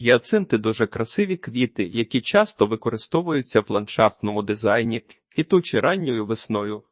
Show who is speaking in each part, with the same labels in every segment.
Speaker 1: Гіацинти дуже красиві квіти, які часто використовуються в ландшафтному дизайні, квітучі ранньою весною.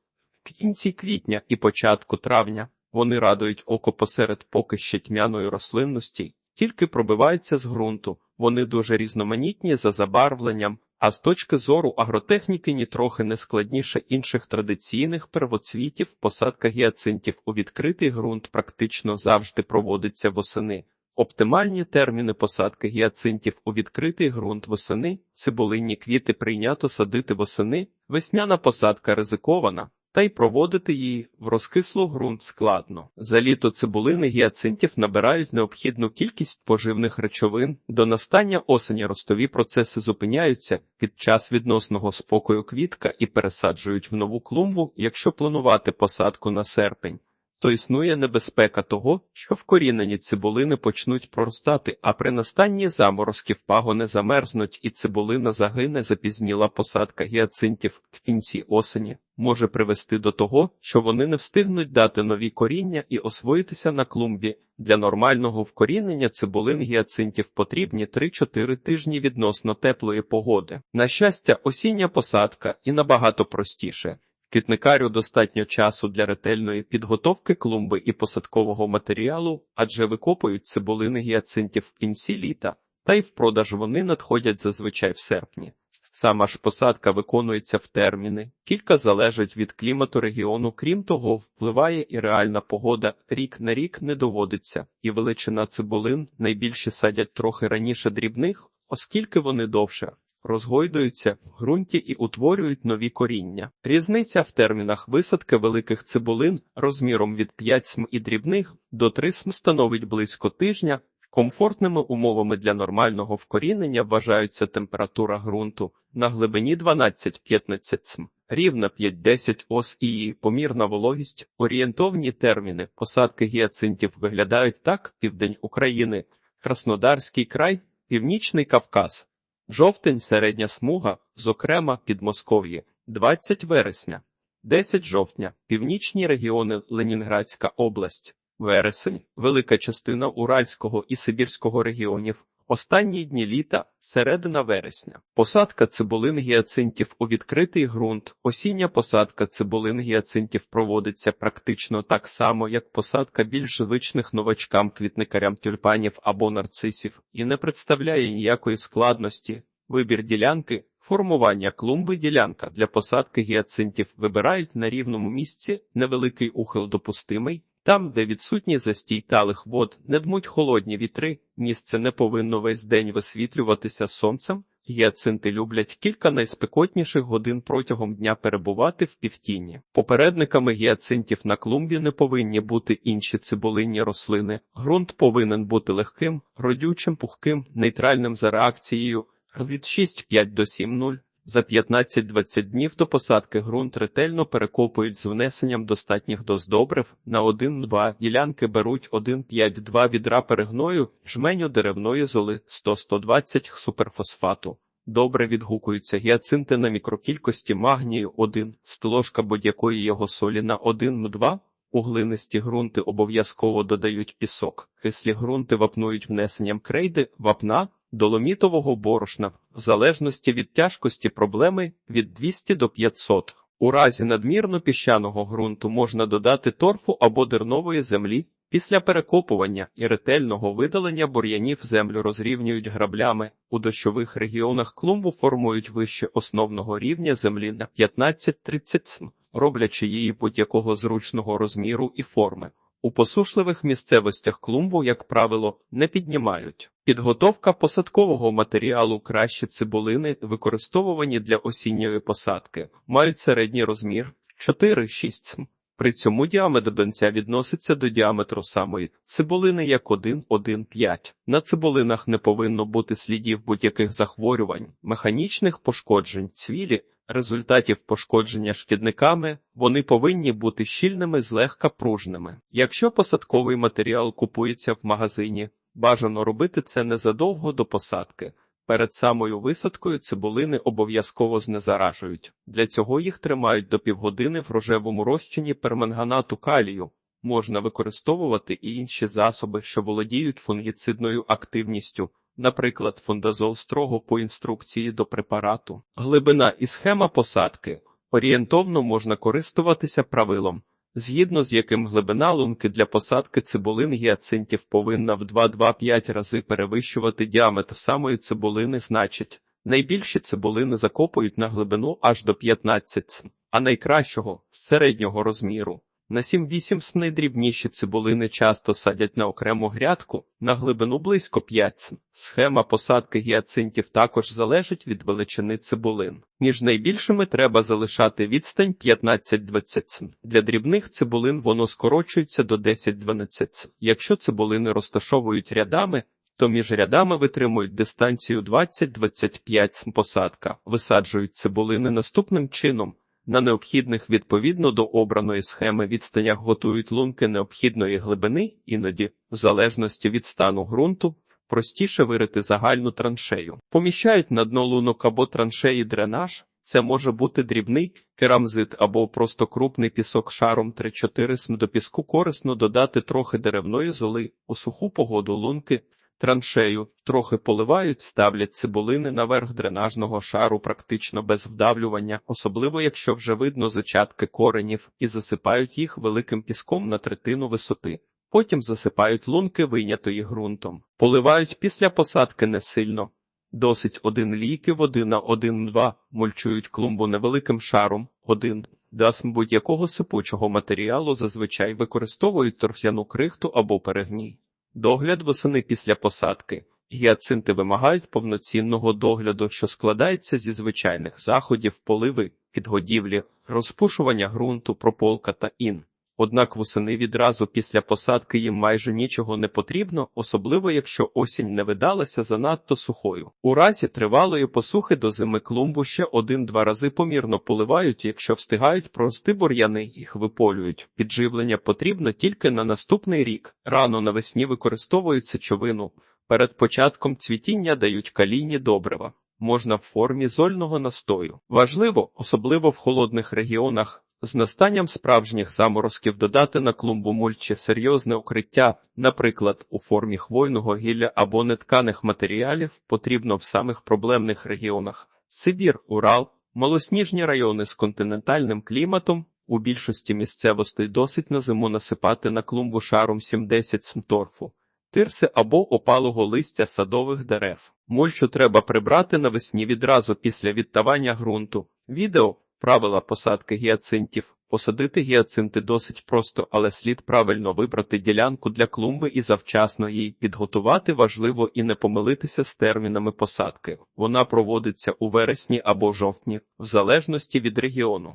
Speaker 1: В кінці квітня і початку травня вони радують око посеред поки ще тьмяної рослинності, тільки пробиваються з ґрунту. Вони дуже різноманітні за забарвленням, а з точки зору агротехніки нітрохи не складніше інших традиційних первоцвітів. Посадка гіацинтів у відкритий ґрунт практично завжди проводиться восени. Оптимальні терміни посадки гіацинтів у відкритий ґрунт восени, цибулинні квіти прийнято садити восени, весняна посадка ризикована, та й проводити її в розкислу ґрунт складно. За літо цибулини гіацинтів набирають необхідну кількість поживних речовин. До настання осені ростові процеси зупиняються під час відносного спокою квітка і пересаджують в нову клумбу, якщо планувати посадку на серпень то існує небезпека того, що вкорінені цибулини почнуть проростати, а при настанні заморозків пагони замерзнуть і цибулина загине запізніла посадка гіацинтів в кінці осені. Може привести до того, що вони не встигнуть дати нові коріння і освоїтися на клумбі. Для нормального вкорінення цибулин гіацинтів потрібні 3-4 тижні відносно теплої погоди. На щастя, осіння посадка і набагато простіше. Квітникарю достатньо часу для ретельної підготовки клумби і посадкового матеріалу, адже викопують цибулини гіацинтів в кінці літа, та й в продаж вони надходять зазвичай в серпні. Сама ж посадка виконується в терміни, кілька залежить від клімату регіону, крім того, впливає і реальна погода, рік на рік не доводиться, і величина цибулин найбільше садять трохи раніше дрібних, оскільки вони довше розгойдуються в ґрунті і утворюють нові коріння. Різниця в термінах висадки великих цибулин розміром від 5 см і дрібних до 3 см становить близько тижня. Комфортними умовами для нормального вкорінення вважаються температура ґрунту на глибині 12-15 см, рівна 5-10 ос і її помірна вологість. Орієнтовні терміни посадки гіацинтів виглядають так: південь України, Краснодарський край, Північний Кавказ. Жовтень середня смуга, зокрема Підмосков'ї, 20 вересня, 10 жовтня, північні регіони Ленінградська область, вересень, велика частина Уральського і Сибірського регіонів, останні дні літа, середина вересня, посадка цибулин гіацинтів у відкритий ґрунт, осіння посадка цибулин гіацинтів проводиться практично так само, як посадка більш звичних новачкам квітникарям тюльпанів або нарцисів, і не представляє ніякої складності. Вибір ділянки, формування клумби ділянка для посадки гіацинтів вибирають на рівному місці, невеликий ухил допустимий, там, де відсутні застій талих вод, не дмуть холодні вітри, місце не повинно весь день висвітлюватися сонцем. Гіацинти люблять кілька найспекотніших годин протягом дня перебувати в півтіні. Попередниками гіацинтів на клумбі не повинні бути інші цибулинні рослини. Ґрунт повинен бути легким, родючим, пухким, нейтральним за реакцією від 6,5 до 7,0. За 15-20 днів до посадки ґрунт ретельно перекопують з внесенням достатніх доз добрив. На 1-2 ділянки беруть 1,5-2 відра перегною, жменю деревної золи 100-120 суперфосфату. Добре відгукуються гіацинти на мікрокількості магнію 1, столошка будь-якої його солі на 1-2. У глинисті ґрунти обов'язково додають пісок, кислі ґрунти вапнують внесенням крейди, вапна, доломітового борошна, в залежності від тяжкості проблеми від 200 до 500. У разі надмірно піщаного ґрунту можна додати торфу або дернової землі. Після перекопування і ретельного видалення бур'янів землю розрівнюють граблями. У дощових регіонах клумбу формують вище основного рівня землі на 15-30 см, роблячи її будь-якого зручного розміру і форми. У посушливих місцевостях клумбу, як правило, не піднімають. Підготовка посадкового матеріалу краще цибулини, використовувані для осінньої посадки, мають середній розмір 4-6 см. При цьому діаметр донця відноситься до діаметру самої цибулини як 1,1,5. На цибулинах не повинно бути слідів будь-яких захворювань, механічних пошкоджень, цвілі, результатів пошкодження шкідниками, вони повинні бути щільними, злегка пружними. Якщо посадковий матеріал купується в магазині, бажано робити це незадовго до посадки. Перед самою висадкою цибулини обов'язково знезаражують. Для цього їх тримають до півгодини в рожевому розчині перманганату калію. Можна використовувати і інші засоби, що володіють фунгіцидною активністю. Наприклад, фундазол строго по інструкції до препарату. Глибина і схема посадки. Орієнтовно можна користуватися правилом, згідно з яким глибина лунки для посадки цибулин гіацинтів повинна в 2-2-5 рази перевищувати діаметр самої цибулини, значить, найбільші цибулини закопують на глибину аж до 15 см, а найкращого – середнього розміру. На 7-8 см найдрібніші цибулини часто садять на окрему грядку на глибину близько 5 см. Схема посадки гіацинтів також залежить від величини цибулин. Між найбільшими треба залишати відстань 15-20 см. Для дрібних цибулин воно скорочується до 10-12 см. Якщо цибулини розташовують рядами, то між рядами витримують дистанцію 20-25 см посадка. Висаджують цибулини наступним чином. На необхідних відповідно до обраної схеми відстанях готують лунки необхідної глибини, іноді, в залежності від стану ґрунту, простіше вирити загальну траншею. Поміщають на дно лунок або траншеї дренаж. Це може бути дрібний керамзит або просто крупний пісок шаром 3-4 см. До піску корисно додати трохи деревної золи у суху погоду лунки. Траншею трохи поливають, ставлять цибулини наверх дренажного шару практично без вдавлювання, особливо якщо вже видно зачатки коренів, і засипають їх великим піском на третину висоти. Потім засипають лунки вийнятої ґрунтом. Поливають після посадки не сильно. Досить один лійки води на 1-2, мульчують клумбу невеликим шаром, один. Дасм будь-якого сипучого матеріалу зазвичай використовують торф'яну крихту або перегній. Догляд восени після посадки. Гіацинти вимагають повноцінного догляду, що складається зі звичайних заходів, поливи, підгодівлі, розпушування ґрунту, прополка та ін. Однак восени відразу після посадки їм майже нічого не потрібно, особливо якщо осінь не видалася занадто сухою. У разі тривалої посухи до зими клумбу ще один-два рази помірно поливають, якщо встигають прости бур'яни, їх виполюють. Підживлення потрібно тільки на наступний рік. Рано навесні використовують сечовину. Перед початком цвітіння дають калійні добрива. Можна в формі зольного настою. Важливо, особливо в холодних регіонах, з настанням справжніх заморозків додати на клумбу мульчі серйозне укриття, наприклад, у формі хвойного гілля або нетканих матеріалів, потрібно в самих проблемних регіонах. Сибір, Урал, малосніжні райони з континентальним кліматом. У більшості місцевостей досить на зиму насипати на клумбу шаром 70 см торфу, тирси або опалого листя садових дерев. Мульчу треба прибрати навесні відразу після відтавання ґрунту. Відео Правила посадки гіацинтів. Посадити гіацинти досить просто, але слід правильно вибрати ділянку для клумби і завчасно її підготувати важливо і не помилитися з термінами посадки. Вона проводиться у вересні або жовтні, в залежності від регіону.